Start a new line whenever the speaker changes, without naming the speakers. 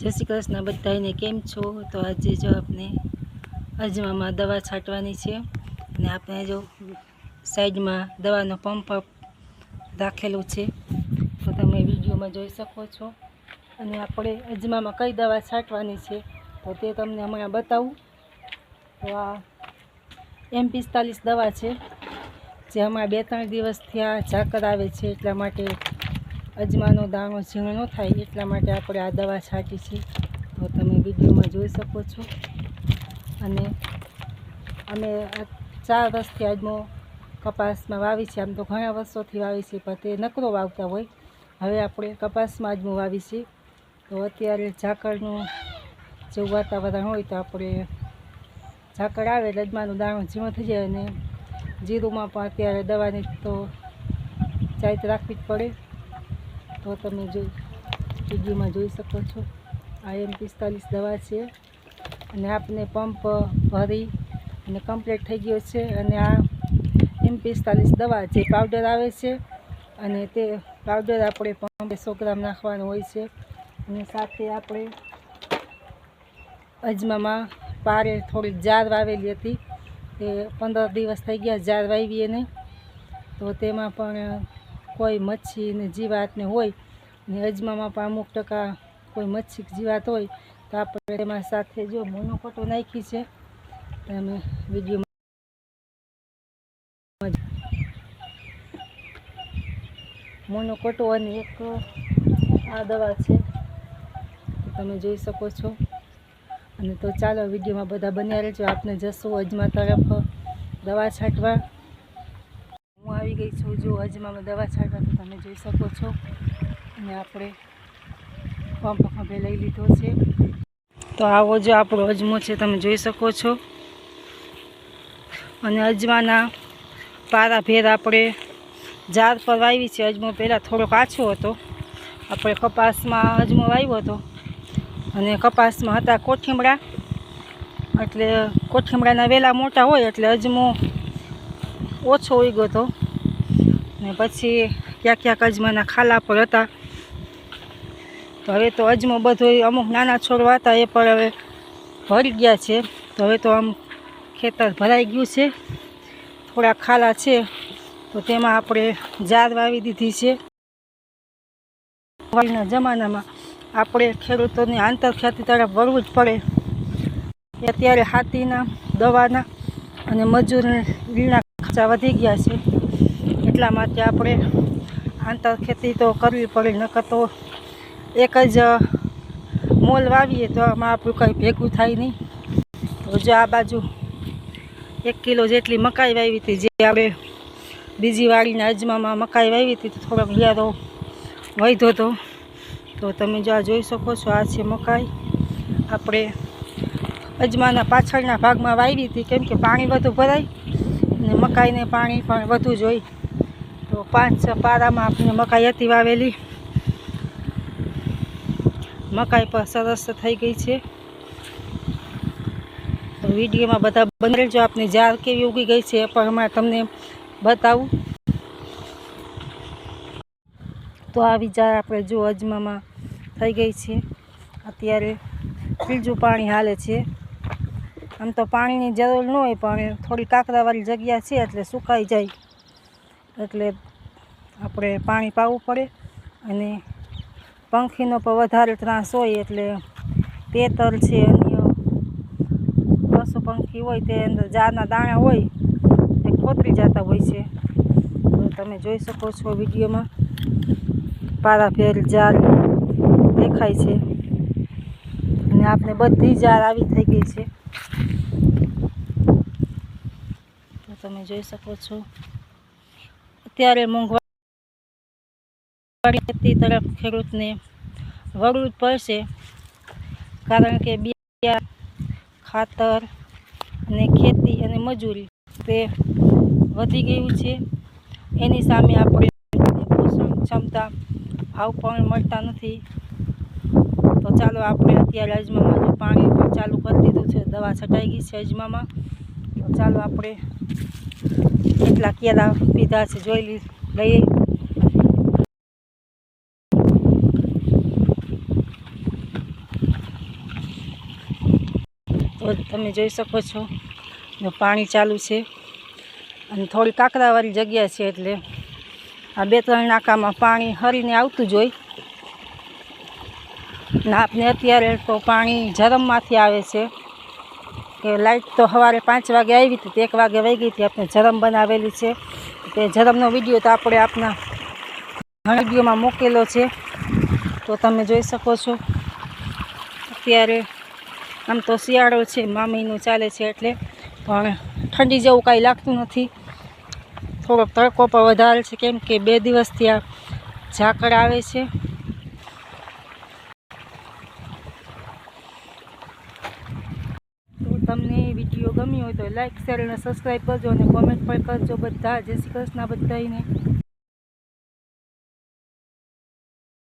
જય શ્રી કૃષ્ણ. બધાને કેમ છો? તો આજે જો આપણે અજમામાં દવા છાંટવાની છે અને આપણે જો સાઈડમાં દવાનો પંપ રાખેલું છે. તો તમે વિડીયોમાં જોઈ શકો છો. અને આપણે અજમામાં કઈ દવા છાંટવાની છે તો તે તમને હમણાં બતાવું. તો આ એમ પિસ્તાલીસ દવા છે, જે હમણાં બે ત્રણ દિવસથી આ ઝાકર આવે છે એટલા માટે અજમાનો દાણો ઝીણો ન થાય એટલા માટે આપણે આ દવા છાંટી છે. તો તમે વિડીયોમાં જોઈ શકો છો. અને અમે ચાર વર્ષથી આજનો કપાસમાં વાવી છે. આમ તો ઘણા વર્ષોથી વાવી છે, પણ તે નકરો વાવતા હોય. હવે આપણે કપાસમાં આજમો વાવી છે. તો અત્યારે ઝાકળનું જેવું વાતાવરણ હોય તો આપણે ઝાકળ આવે એટલે અજમાનો દાણો ઝીણો થઈ જાય અને જીરુંમાં પણ અત્યારે દવાની તો ચાઈત રાખવી જ પડે. તો તમે જોઈ સ્વીગીમાં જોઈ શકો છો. આ એમ પિસ્તાલીસ દવા છે અને આપને પંપ ભરી અને કમ્પ્લીટ થઈ ગયો છે અને આ એમ પિસ્તાલીસ દવા જે પાવડર આવે છે અને તે પાવડર આપણે પંપે સો ગ્રામ નાખવાનો હોય છે. અને સાથે આપણે અજમામાં પારે થોડીક જાર વાવેલી હતી. તે પંદર દિવસ થઈ ગયા જાર વાવીએ ને. તો તેમાં પણ કોઈ મચ્છી ને જીવાતને હોય, ને અજમામાં પણ અમુક ટકા કોઈ મચ્છી જીવાત હોય, તો આપણે તેમાં સાથે જો મોનોકોટો નાખી છે તમે વિડીયોમાં મોનોકોટો અને એક આ દવા છે તમે જોઈ શકો છો. અને તો ચાલો વિડીયોમાં બધા બન્યા રહેજો. આપને જશું અજમા તરફ દવા છાંટવા. આવી ગઈ છું. જો અજમામાં દવા છાંટવા તો તમે જોઈ શકો છો. અને આપણે પંપ ખંભે લઈ લીધો છે. તો આવો જો આપણો અજમો છે, તમે જોઈ શકો છો. અને અજમાના પારા ભેર આપણે ઝાડ પર વાવી છે. અજમો પહેલાં થોડો કાચો હતો. આપણે કપાસમાં અજમો વાવ્યો હતો. અને કપાસમાં હતા કોઠીમડા. એટલે કોઠીમડાના વેલા મોટા હોય એટલે અજમો ઓછો ઉગ્યો હતો. ને પછી ક્યાંક ક્યાંક અજમાના ખાલા પર હતા. તો હવે તો અજમો બધો અમુક નાના છોડવા હતા એ પણ હવે ભરી ગયા છે. તો હવે તો આમ ખેતર ભરાઈ ગયું છે. થોડા ખાલા છે. તો તેમાં આપણે જાર વાવી દીધી છે. વાવણીના જમાનામાં આપણે ખેડૂતોની ખેતી તરફ વળવું જ પડે. અત્યારે હાથીના, દવાના અને મજૂરીના ખર્ચા વધી ગયા છે. એટલા માટે આપણે આંતર ખેતી તો કરવી પડે, નકર તો એક જ મોલ વાવીએ તો આમાં આપણું કંઈ ભેગું થાય નહીં. તો જો આ બાજુ એક કિલો જેટલી મકાઈ વાવી હતી, જે આપણે બીજી વાડીના અજમામાં મકાઈ વાવી હતી, તો થોડોક લિયારો વધ્યો હતો. તો તમે જો આ જોઈ શકો છો, આ છે મકાઈ. આપણે અજમાના પાછળના ભાગમાં વાવી હતી, કેમ કે પાણી વધુ ભરાય અને મકાઈને પાણી પણ વધુ જોઈ તો પાંચ છ પારામાં આપણે મકાઈ હતી વાવેલી. મકાઈ પણ સરસ થઈ ગઈ છે. વિડીયોમાં બધા બંધ જો આપની ઝાર કેવી ઉગી ગઈ છે પણ હમણાં તમને બતાવું. તો આવી જાર આપણે જો અજમામાં થઈ ગઈ છે. અત્યારે બીજું પાણી હાલે છે. આમ તો પાણીની જરૂર ન હોય પણ થોડી કાંકરાવાળી જગ્યા છે એટલે સુકાઈ જાય. એટલે આપણે પાણી પાવું પડે અને પંખીનો પણ વધારે ત્રાસ હોય એટલે તેતર છે, અન્ય પશુ પંખી હોય તે અંદર જારના દાણા હોય તે ખોતરી જતા હોય છે. તો તમે જોઈ શકો છો વિડીયોમાં પારા ફેર જાર દેખાય છે અને આપણે બધી જાર આવી થઈ ગઈ છે. તો તમે જોઈ શકો છો અત્યારે મોંઘવારી ખેતી તરફ ખેડૂતને વળવું પડશે. કારણ કે બિયા ખાતર અને ખેતી અને મજૂરી તે વધી ગયું છે. એની સામે આપણે પોષણ ક્ષમતા ભાવ પણ મળતા નથી. તો ચાલો આપણે અત્યારે અજમામાં જો પાણી પણ ચાલુ કરી દીધું છે, દવા છટાઈ ગઈ છે અજમામાં. તો ચાલો આપણે કેટલા કેળા પીધા છે, જોઈ લઈએ તો તમે જોઈ શકો છો પાણી ચાલુ છે. અને થોડી કાંકરાવાળી જગ્યા છે એટલે આ બે ત્રણ નાકામાં પાણી હરીને આવતું જ હોય. ને આપને અત્યારે તો પાણી ઝરમમાંથી આવે છે. કે લાઇટ તો સવારે પાંચ વાગે આવી હતી તો એક વાગે વહી ગઈ હતી. આપણે જરમ બનાવેલી છે. તે જરમનો વીડિયો તો આપણે આપના વિડીયોમાં મૂકેલો છે. તો તમે જોઈ શકો છો. અત્યારે આમ તો શિયાળો છે, મામીનું ચાલે છે એટલે. પણ ઠંડી જેવું કાંઈ લાગતું નથી. થોડોક તડકો પણ વધારે છે. કેમ કે બે દિવસથી આ ઝાકળ આવે છે તો તમને વીડિયો ગમ્યો હોય તો લાઈક શેર અને સબસ્ક્રાઈબ કરજો અને કોમેન્ટ પણ કરજો બધા. જય શ્રી કૃષ્ણ બધાને